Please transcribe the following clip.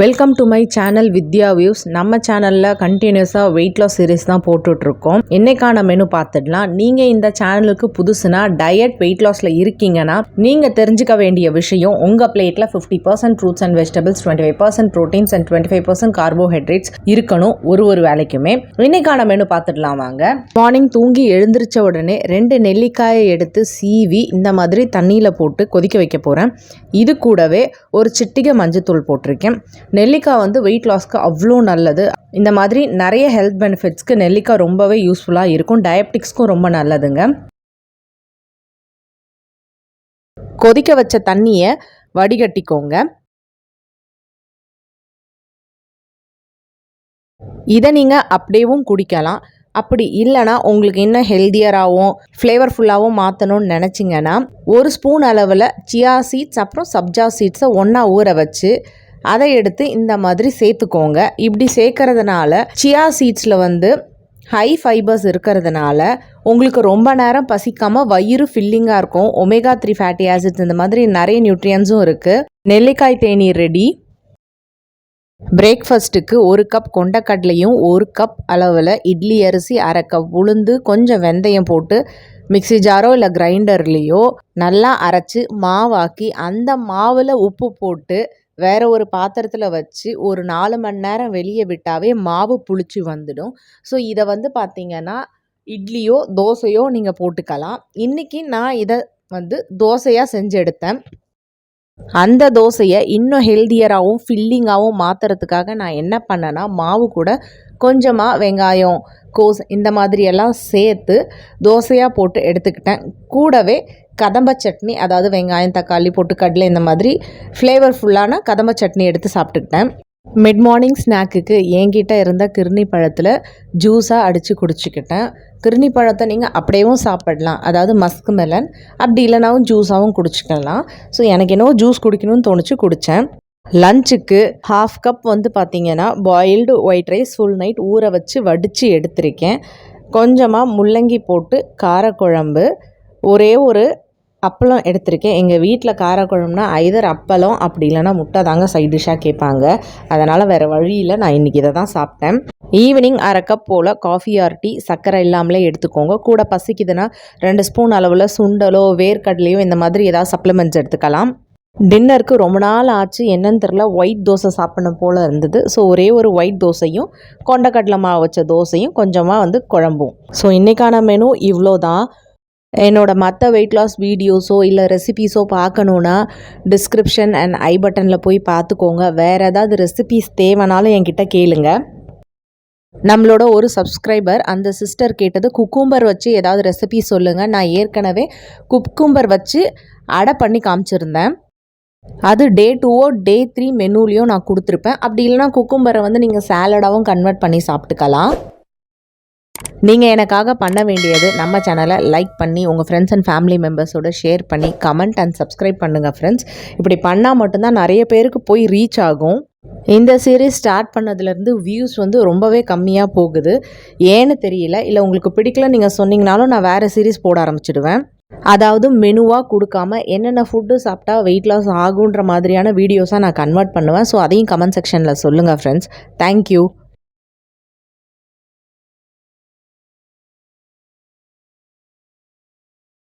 Welcome to my channel Vidya views நம்ம சேனலில் கண்டினியூஸாக வெயிட் லாஸ் சீரிஸ் தான் போட்டுட்ருக்கோம். என்னைக்கான மெனு பார்த்துடலாம். நீங்கள் இந்த சேனலுக்கு புதுசுனா டயட் வெயிட் லாஸில் இருக்கீங்கன்னா நீங்கள் தெரிஞ்சுக்க வேண்டிய விஷயம் உங்கள் பிளேட்டில் fifty percent fruits and vegetables twenty five percent proteins and twenty five percent carbohydrates இருக்கணும் ஒரு ஒரு வேலைக்குமே. இன்னைக்கான மெனு பார்த்துடலாம் வாங்க. மார்னிங் தூங்கி எழுந்திரிச்ச உடனே ரெண்டு நெல்லிக்காயை எடுத்து சீவி இந்த மாதிரி தண்ணியில் போட்டு கொதிக்க வைக்க போகிறேன் இது கூடவே ஒரு சிட்டிகை மஞ்சத்தூள் போட்டிருக்கேன். நெல்லிக்காய் வந்து வெயிட் லாஸ்க்கு அவ்வளோ நல்லது. இந்த மாதிரி நிறைய ஹெல்த் பெனிஃபிட்ஸ்க்கு நெல்லிக்காய் ரொம்பவே யூஸ்ஃபுல்லாக இருக்கும். டயபெட்டிக்ஸ்க்கும் ரொம்ப நல்லதுங்க. கொதிக்க வச்ச தண்ணியை வடிகட்டிக்கோங்க. இதை நீங்கள் அப்படியேவும் குடிக்கலாம். அப்படி இல்லைனா உங்களுக்கு இன்னும் ஹெல்தியராகவும் ஃப்ளேவர்ஃபுல்லாகவும் மாற்றணும்னு நினச்சிங்கன்னா ஒரு ஸ்பூன் அளவில் சியா சீட்ஸ் அப்புறம் சப்ஜா சீட்ஸை ஒன்றா ஊற வச்சு அதை எடுத்து இந்த மாதிரி சேர்த்துக்கோங்க. இப்படி சேர்க்கறதுனால சியா சீட்ஸில் வந்து ஹை ஃபைபர்ஸ் இருக்கிறதுனால உங்களுக்கு ரொம்ப நேரம் பசிக்காமல் வயிறு ஃபில்லிங்காக இருக்கும். ஒமேகா த்ரீ ஃபேட்டி ஆசிட்ஸ் இந்த மாதிரி நிறைய நியூட்ரியன்ஸும் இருக்குது நெல்லிக்காய் தேநீர் ரெடி பிரேக்ஃபஸ்ட்டுக்கு ஒரு கப் கொண்டக்கடலையும் ஒரு கப் அளவில் இட்லி அரிசி அரை கப் உளுந்து கொஞ்சம் வெந்தயம் போட்டு மிக்ஸி ஜாரோ இல்லை கிரைண்டர்லேயோ நல்லா அரைச்சி மாவாக்கி அந்த மாவில் உப்பு போட்டு வேற ஒரு பாத்திரத்தில் வச்சு ஒரு நாலு மணி நேரம் வெளியே விட்டாவே மாவு புளிச்சு வந்துடும். ஸோ இதை வந்து பார்த்தீங்கன்னா இட்லியோ தோசையோ நீங்கள் போட்டுக்கலாம். இன்றைக்கி நான் இதை வந்து தோசையாக செஞ்சு எடுத்தேன் அந்த தோசையை இன்னும் ஹெல்தியராகவும் ஃபில்லிங்காகவும் மாற்றுறதுக்காக நான் என்ன பண்ணேன்னா மாவு கூட கொஞ்சமாக வெங்காயம் கோஸ் இந்த மாதிரியெல்லாம் சேர்த்து தோசையாக போட்டு எடுத்துக்கிட்டேன். கூடவே கதம்ப சட்னி அதாவது வெங்காயம் தக்காளி போட்டு கடலை இந்த மாதிரி ஃப்ளேவர்ஃபுல்லான கதம்ப சட்னி எடுத்து சாப்பிட்டுக்கிட்டேன். மிட் மார்னிங் ஸ்நாக்குக்கு என்கிட்ட இருந்த கிருணி பழத்தில் ஜூஸாக அடித்து குடிச்சிக்கிட்டேன். கிருணி பழத்தை நீங்கள் அப்படியேவும் சாப்பிடலாம். அதாவது மஸ்க் மெலன் அப்படி இல்லைனாவும் ஜூஸாகவும் குடிச்சிக்கலாம். ஸோ எனக்கு என்னவோ ஜூஸ் குடிக்கணும்னு தோணுச்சு குடித்தேன் லஞ்சுக்கு ஹாஃப் கப் வந்து பார்த்திங்கன்னா boiled white rice full night ஊற வச்சு வடித்து எடுத்திருக்கேன். கொஞ்சமாக முள்ளங்கி போட்டு காரக்குழம்பு ஒரே ஒரு அப்பளம் எடுத்திருக்கேன். எங்கள் வீட்டில் காரக்குழம்புனா ஐதர் அப்பளம் அப்படி இல்லைனா முட்டை தாங்க சைட் டிஷ்ஷாக கேட்பாங்க. அதனால் வேறு வழியில் நான் இன்றைக்கி இதை தான் சாப்பிட்டேன். ஈவினிங் அரை கப் போல் காஃபி ஆர் டீ சர்க்கரை இல்லாமலே எடுத்துக்கோங்க. கூட பசிக்குதுன்னா ரெண்டு ஸ்பூன் அளவில் சுண்டலோ வேர்க்கடலையோ இந்த மாதிரி ஏதாவது சப்ளிமெண்ட்ஸ் எடுத்துக்கலாம். டின்னருக்கு ரொம்ப நாள் ஆச்சு. என்னன்னு தெரில ஒயிட் தோசை சாப்பிடணும் போல் இருந்தது. ஸோ ஒரே ஒரு ஒயிட் தோசையும் கொண்டக்கடலை மாவு வச்ச தோசையும் கொஞ்சமாக வந்து குழம்பும். ஸோ இன்றைக்கான மெனு இவ்வளோ தான் என்னோட மற்ற வெயிட் லாஸ் வீடியோஸோ இல்லை ரெசிபீஸோ பார்க்கணுன்னா டிஸ்கிரிப்ஷன் அண்ட் ஐ பட்டனில் போய் பார்த்துக்கோங்க. வேறு ஏதாவது ரெசிபீஸ் தேவைனாலும் என்கிட்ட கேளுங்க. நம்மளோட ஒரு சப்ஸ்கிரைபர் அந்த சிஸ்டர் கேட்டது குக்கும்பர் வச்சு ஏதாவது ரெசிபி சொல்லுங்கள் நான் ஏற்கனவே குக்கும்பர் வச்சு அடை பண்ணி காமிச்சிருந்தேன். அது டே டூவோ டே த்ரீ மெனுலேயும் நான் கொடுத்துருப்பேன். அப்படி இல்லைனா குக்கும்பரை வந்து நீங்கள் சேலடாகவும் கன்வெர்ட் பண்ணி சாப்பிட்டுக்கலாம். நீங்கள் எனக்காக பண்ண வேண்டியது நம்ம சேனலை லைக் பண்ணி உங்கள் ஃப்ரெண்ட்ஸ் அண்ட் ஃபேமிலி மெம்பர்ஸோட ஷேர் பண்ணி கமெண்ட் அண்ட் சப்ஸ்கிரைப் பண்ணுங்கள் ஃப்ரெண்ட்ஸ் இப்படி பண்ணால் மட்டும்தான் நிறைய பேருக்கு போய் ரீச் ஆகும். இந்த சீரீஸ் ஸ்டார்ட் பண்ணதுலேருந்து வியூஸ் வந்து ரொம்பவே கம்மியாக போகுது. ஏன்னு தெரியல இல்லை உங்களுக்கு பிடிக்கல நீங்கள் சொன்னீங்கனாலும் நான் வேறு சீரீஸ் போட ஆரம்பிச்சிடுவேன். அதாவது மெனுவாக கொடுக்காம என்னென்ன ஃபுட்டு சாப்பிட்டா வெயிட் லாஸ் ஆகுன்ற மாதிரியான வீடியோஸாக நான் கன்வெர்ட் பண்ணுவேன். ஸோ அதையும் கமெண்ட் செக்ஷனில் சொல்லுங்கள் ஃப்ரெண்ட்ஸ் தேங்க்யூ